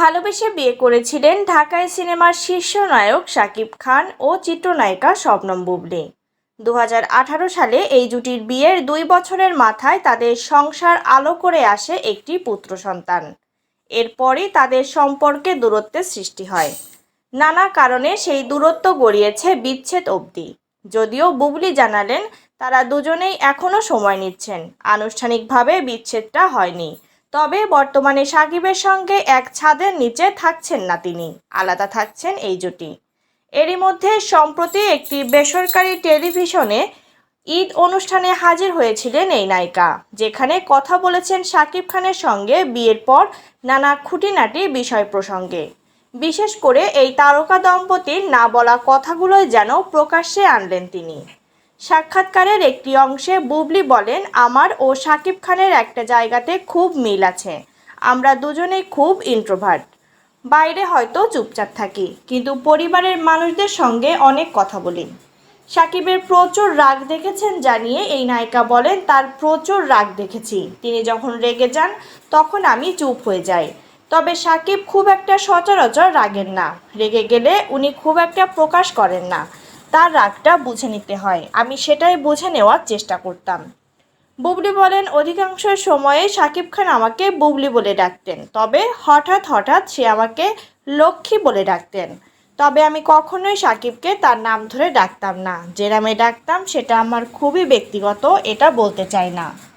ভালোবেসে বিয়ে করেছিলেন ঢাকায় সিনেমার শীর্ষ নায়ক শাকিব খান ও চিত্রনায়িকা শবনম বুবলি। দু হাজার আঠারো সালে এই জুটির বিয়ের দুই বছরের মাথায় তাদের সংসার আলো করে আসে একটি পুত্র সন্তান। এরপরই তাদের সম্পর্কে দূরত্বের সৃষ্টি হয়। নানা কারণে সেই দূরত্ব গড়িয়েছে বিচ্ছেদ অবধি। যদিও বুবলি জানালেন, তারা দুজনেই এখনও সময় নিচ্ছেন। আনুষ্ঠানিকভাবে বিচ্ছেদটা হয়নি। তবে বর্তমানে সাকিবের সঙ্গে এক ছাদের নিচে থাকছেন না তিনি। আলাদা থাকছেন এই জুটি। এরই মধ্যে সম্প্রতি একটি বেসরকারি টেলিভিশনে ঈদ অনুষ্ঠানে হাজির হয়েছিলেন এই নায়িকা, যেখানে কথা বলেছেন শাকিব খানের সঙ্গে বিয়ের পর নানা খুঁটিনাটি বিষয় প্রসঙ্গে। বিশেষ করে এই তারকা দম্পতির না বলা কথাগুলোই যেন প্রকাশ্যে আনলেন তিনি। সাক্ষাৎকারের একটি অংশে বুবলি বলেন, আমার ও শাকিব খানের একটা জায়গাতে খুব মিল আছে। আমরা দুজনেই খুব ইন্ট্রোভার্ট বাইরে হয়তো চুপচাপ থাকি, কিন্তু পরিবারের মানুষদের সঙ্গে অনেক কথা বলি। সাকিবের প্রচুর রাগ দেখেছেন জানিয়ে এই নায়িকা বলেন, তার প্রচুর রাগ দেখেছি। তিনি যখন রেগে যান, তখন আমি চুপ হয়ে যাই। তবে সাকিব খুব একটা সচরাচর রাগেন না। রেগে গেলে উনি খুব একটা প্রকাশ করেন না। তার রাগটা বুঝে নিতে হয়। আমি সেটাই বুঝে নেওয়ার চেষ্টা করতাম। বুবলি বলেন, অধিকাংশ সময়ে সাকিব খান আমাকে বুবলি বলে ডাকতেন। তবে হঠাৎ হঠাৎ সে আমাকে লক্ষ্মী বলে ডাকতেন। তবে আমি কখনোই সাকিবকে তার নাম ধরে ডাকতাম না। যে নামে ডাকতাম সেটা আমার খুবই ব্যক্তিগত, এটা বলতে চাই না।